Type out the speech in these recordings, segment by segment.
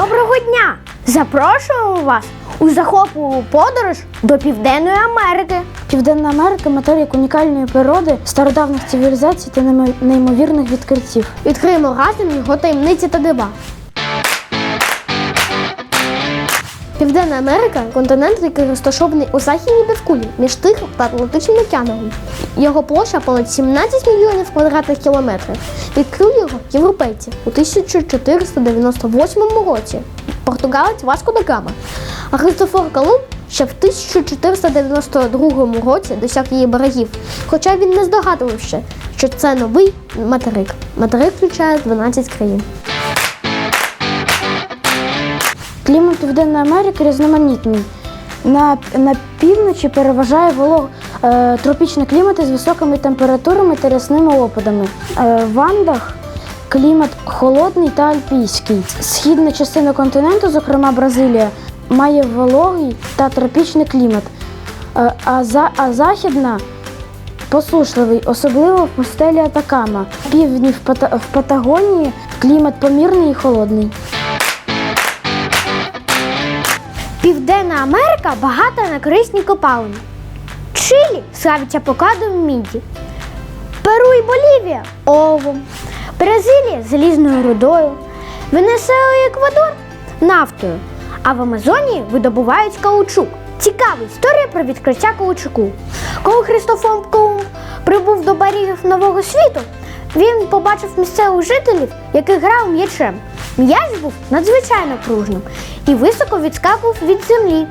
Доброго дня! Запрошуємо вас у захопливу подорож до Південної Америки. Південна Америка материк унікальної природи, стародавніх цивілізацій та неймо- неймовірних відкриттів. Відкриємо разом його таємниці та дива. Південна Америка континент, який розташований у західній півкулі між Тихим та Атлантичним океаном. Його площа понад 17 мільйонів квадратних кілометрів. Відкрили його європейці у 1498 році. Португалець Васко да Гама. А Христофор Колумб ще в 1492 році досяг її берегів, хоча він не здогадувався, що це новий материк. Материк включає 12 країн. Клімат Південної Америки різноманітний. На, на півночі переважає волог, е, тропічний клімат із високими температурами та рясними опадами. Е, в Андах клімат холодний та альпійський. Східна частина континенту, зокрема Бразилія, має вологий та тропічний клімат. Е, а, за, а західна посушливий, особливо в пустелі Атакама. Півдні в, Пата- в Патагонії клімат помірний і холодний. Південна Америка багата на корисні копалини. Чилі славиться покладом міді. Перу і Болівія оловом. Бразилія залізною рудою. Венесуела і Еквадор нафтою. А в Амазонії видобувають каучук. Цікава історія про відкриття каучуку. Коли Христофор Колумб прибув до берегів Нового світу, він побачив місцевих жителів, які грали м'ячем. М'яч був надзвичайно пружним і високо відскакував від землі.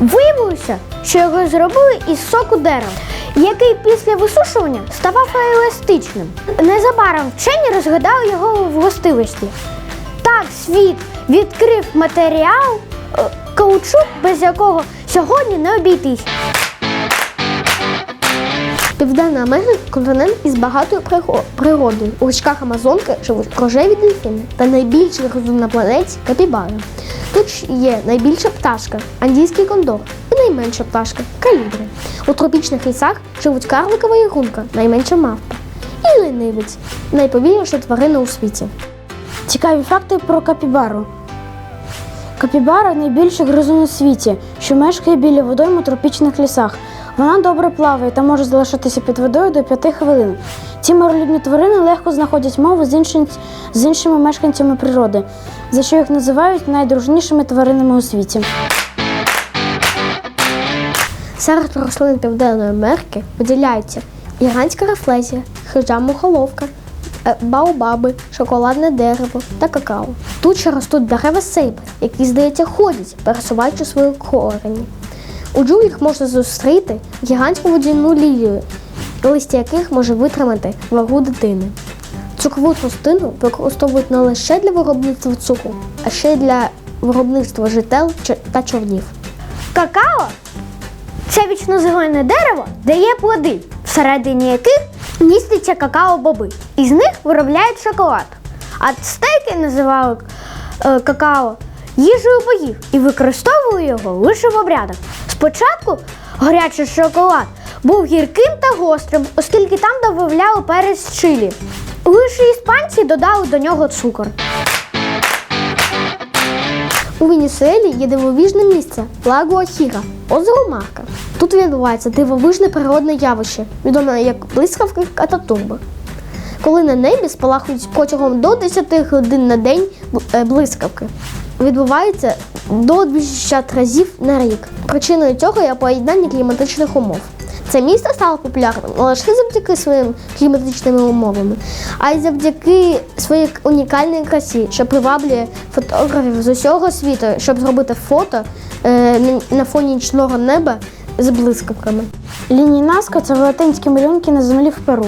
Виявилося, що його зробили із соку дерева, який після висушування ставав еластичним. Незабаром вчені розгадали його властивості. Так світ відкрив матеріал е, каучук, без якого сьогодні не обійтись. Південна Америка континент із багатою природою. У річках Амазонки живуть рожеві дельфіни та найбільший гризун на планеті капібара. Тут є найбільша пташка андійський кондор і найменша пташка калібри. У тропічних лісах живуть карликова ягунка, найменша мавпа. І ленивець найповільніша тварина у світі. Цікаві факти про капібару. Капібара найбільший гризун у світі, що мешкає біля водойм у тропічних лісах. Вона добре плаває та може залишатися під водою до 5 хвилин. Ці миролюбні тварини легко знаходять мову з, іншим- з іншими мешканцями природи, за що їх називають найдружнішими тваринами у світі. Серед рослин Південної Америки виділяються іранська рефлезія, хижа мухоловка, е, баобаби, шоколадне дерево та какао. Тут ще ростуть дерева сейби, які, здається, ходять, пересуваючи свої корені. У джунглях можна зустріти гігантську водяну лілію, листя яких може витримати вагу дитини. Цукрову тростину використовують не лише для виробництва цукру, а ще й для виробництва жител та човнів. Какао це вічнозелене дерево дає плоди, всередині яких міститься какао-боби. Із них виробляють шоколад. Ацтеки називали е, какао їжею богів і використовували його лише в обрядах. Спочатку гарячий шоколад був гірким та гострим, оскільки там додавали перець чилі. Лише іспанці додали до нього цукор. У Венесуелі є дивовижне місце Лаго Хіра, озеро Марка. Тут відбувається дивовижне природне явище, відоме як блискавки кататурби. Коли на небі спалахують протягом до 10 годин на день е, блискавки. Відбувається до 260 разів на рік. Причиною цього є поєднання кліматичних умов. Це місто стало популярним не лише завдяки своїм кліматичними умовами, а й завдяки своїй унікальній красі, що приваблює фотографів з усього світу, щоб зробити фото е, на- фоні нічного неба з блискавками. Лінії Наска це велетенські малюнки на землі в Перу,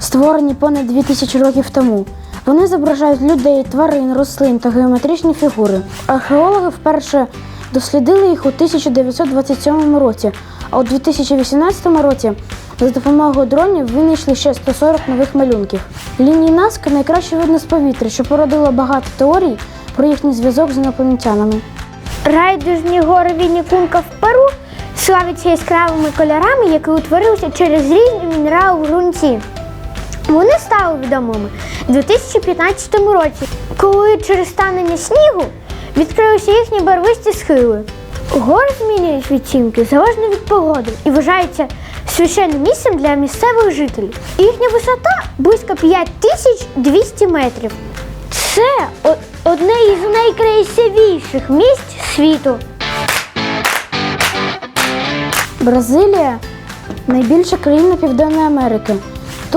створені понад 2000 років тому. Вони зображають людей, тварин, рослин та геометричні фігури. Археологи вперше дослідили їх у 1927 році, а у 2018 році за допомогою дронів винайшли ще 140 нових малюнків. Лінії Наска найкраще видно з повітря, що породило багато теорій про їхній зв'язок з інопланетянами. Райдужні гори Віннікунка в Перу славиться яскравими кольорами, які утворилися через різні мінерали в ґрунті. Вони стали відомими у 2015 році, коли через станення снігу відкрилися їхні барвисті схили. Гори змінюють відцінки залежно від погоди і вважаються священним місцем для місцевих жителів. Їхня висота близько 5200 метрів. Це одне із найкрасивіших місць світу. Бразилія найбільша країна Південної Америки.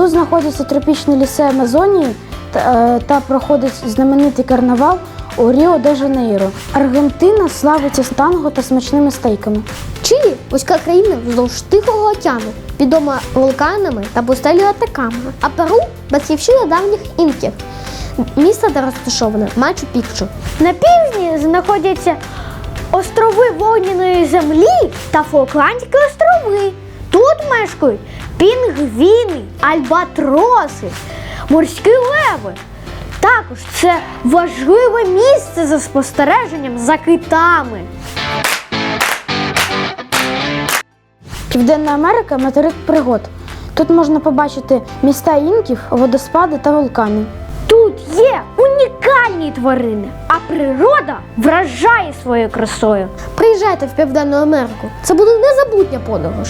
Тут знаходяться тропічні ліси Амазонії та, е, та проходить знаменитий карнавал у Ріо де Жанейро. Аргентина славиться танго та смачними стейками. Чилі вузька країна вздовж Тихого океану, відома вулканами та пустелю Атакама. А Перу батьківщина давніх інків. Місто, де розташоване Мачу Пікчу. На півдні знаходяться острови вогняної землі та Фолкландські острови. Тут мешкають пінгвіни, альбатроси, морські леви. Також це важливе місце за спостереженням за китами. Південна Америка материк пригод. Тут можна побачити міста інків, водоспади та вулкани. Тут є унікальні тварини, а природа вражає своєю красою. Приїжджайте в Південну Америку. Це буде незабутня подорож.